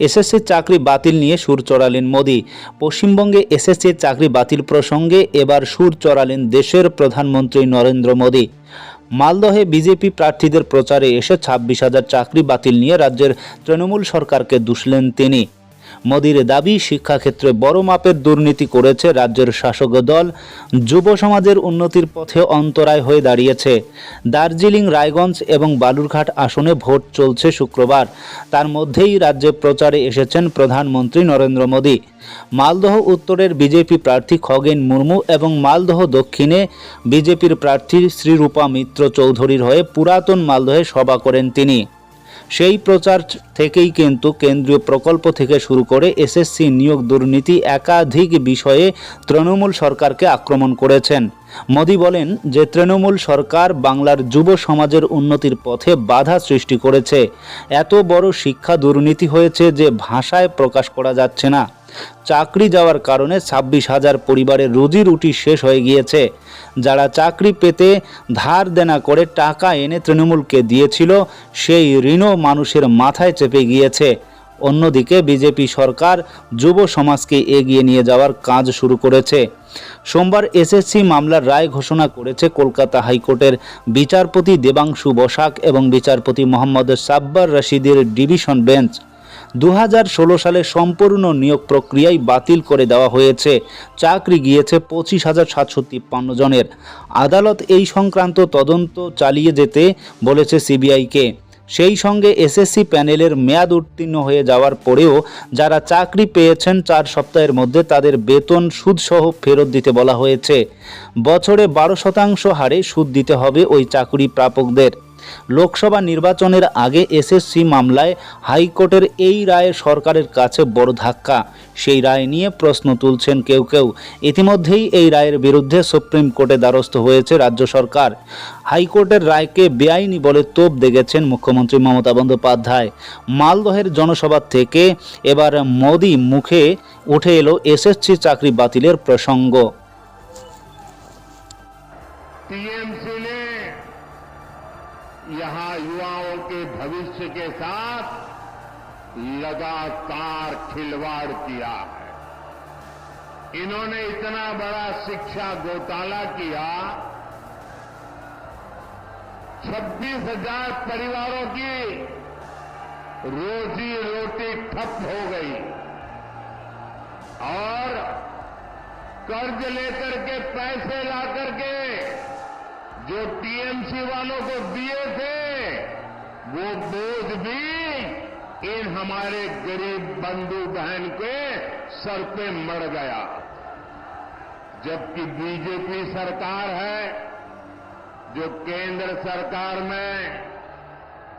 এসএসসির চাকরি বাতিল নিয়ে সুর চড়ালেন মোদি। পশ্চিমবঙ্গে এসএসসির চাকরি বাতিল প্রসঙ্গে এবার সুর চড়ালেন দেশের প্রধানমন্ত্রী নরেন্দ্র মোদি। মালদহে বিজেপি প্রার্থীদের প্রচারে এসে ছাব্বিশ হাজার চাকরি বাতিল নিয়ে রাজ্যের তৃণমূল সরকারকে দুষলেন তিনি। মোদির দাবি, শিক্ষাক্ষেত্রে বড় মাপের দুর্নীতি করেছে রাজ্যের শাসক দল। যুব সমাজের উন্নতির পথে অন্তরায় হয়ে দাঁড়িয়েছে। দার্জিলিং, রায়গঞ্জ এবং বালুরঘাট আসনে ভোট চলছে শুক্রবার। তার মধ্যেই রাজ্যে প্রচারে এসেছেন প্রধানমন্ত্রী নরেন্দ্র মোদী। মালদহ উত্তরের বিজেপি প্রার্থী খগেন মুর্মু এবং মালদহ দক্ষিণে বিজেপির প্রার্থী শ্রীরূপা মিত্র চৌধুরীর হয়ে পুরাতন মালদহে সভা করেন তিনি। সেই প্রচার থেকেই কিন্তু কেন্দ্রীয় প্রকল্প থেকে শুরু করে এসএসসি নিয়োগ দুর্নীতি একাধিক বিষয়ে তৃণমূল সরকারকে আক্রমণ করেছেন। মোদি বলেন যে তৃণমূল সরকার বাংলার যুব সমাজের উন্নতির পথে বাধা সৃষ্টি করেছে। এত বড় শিক্ষা দুর্নীতি হয়েছে যে ভাষায় প্রকাশ করা যাচ্ছে না। চাকরি যাওয়ার কারণে ছাব্বিশ হাজার পরিবারের রুজি রুটি শেষ হয়ে গিয়েছে। যারা চাকরি পেতে ধার দেনা করে টাকা এনে তৃণমূলকে দিয়েছিল, সেই ঋণও মানুষের মাথায় চেপে গিয়েছে। অন্যদিকে বিজেপি সরকার যুব সমাজকে এগিয়ে নিয়ে যাওয়ার কাজ শুরু করেছে। সোমবার এসএসসি মামলার রায় ঘোষণা করেছে কলকাতা হাইকোর্টের বিচারপতি দেবাংশু বসাক এবং বিচারপতি মোহাম্মদ সাব্বার রশিদের ডিভিশন বেঞ্চ। দু হাজার ষোলো সালে সম্পূর্ণ নিয়োগ প্রক্রিয়ায় বাতিল করে দেওয়া হয়েছে। চাকরি গিয়েছে পঁচিশ হাজার সাতশো তিপ্পান্ন জনের। আদালত এই সংক্রান্ত তদন্ত চালিয়ে যেতে বলেছে সিবিআইকে। সেই সঙ্গে এসএসসি প্যানেলের মেয়াদ উত্তীর্ণ হয়ে যাওয়ার পরেও যারা চাকরি পেয়েছেন চার সপ্তাহের মধ্যে তাদের বেতন সুদসহ ফেরত দিতে বলা হয়েছে। বছরে বারো শতাংশ হারে সুদ দিতে হবে ওই চাকরি প্রাপকদের লোকসভা নির্বাচনের আগে এসএসসি মামলায় হাইকোর্টের এই রায় সরকারের কাছে বড় ধাক্কা। সেই রায় নিয়ে প্রশ্ন তুলছেন কেউ কেউ। ইতিমধ্যেই এই রায়ের বিরুদ্ধে সুপ্রিম কোর্টে দ্বারস্থ হয়েছে রাজ্য সরকার। হাইকোর্টের রায়কে বেআইনি বলে তোপ দেখেছেন মুখ্যমন্ত্রী মমতা বন্দ্যোপাধ্যায়। মালদহের জনসভা থেকে এবার মোদি মুখে উঠে এলো এসএসসি চাকরি বাতিলের প্রসঙ্গ। युवाओं के भविष्य के साथ लगातार खिलवाड़ किया है। इन्होंने इतना बड़ा शिक्षा घोटाला किया, छब्बीस हज़ार परिवारों की रोजी रोटी ठप हो गई और कर्ज लेकर के पैसे ला करके जो टीएमसी वालों को दिए थे वो बोझ भी इन हमारे गरीब बंधु बहन के सर पे मर गया। जबकि बीजेपी सरकार है, जो केंद्र सरकार में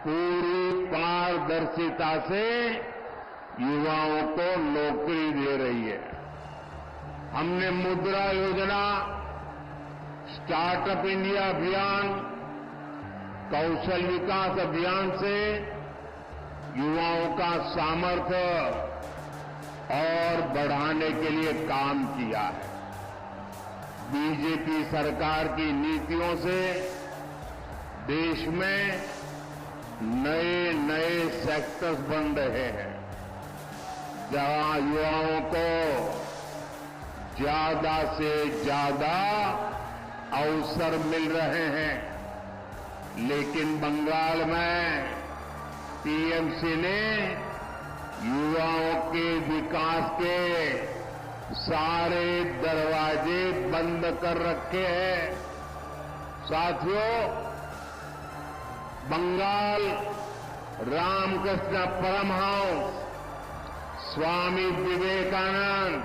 पूरी पारदर्शिता से युवाओं को नौकरी दे रही है। हमने मुद्रा योजना, स्टार्टअप इंडिया अभियान कौशल विकास अभियान से युवाओं का सामर्थ्य और बढ़ाने के लिए काम किया है। बीजेपी सरकार की नीतियों से देश में नए नए सेक्टर्स बन रहे हैं, जहाँ युवाओं को ज़्यादा से ज़्यादा अवसर मिल रहे हैं। लेकिन बंगाल में टीएमसी ने युवाओं के विकास के सारे दरवाजे बंद कर रखे हैं। साथियों, बंगाल रामकृष्ण परमहंस, स्वामी विवेकानंद,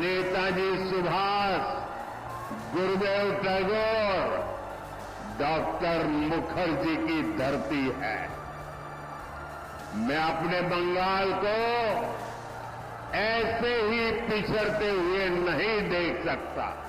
नेताजी सुभाष, गुरुदेव टैगोर डॉक्टर मुखर्जी की धरती है। मैं अपने बंगाल को ऐसे ही पिछड़ते हुए नहीं देख सकता।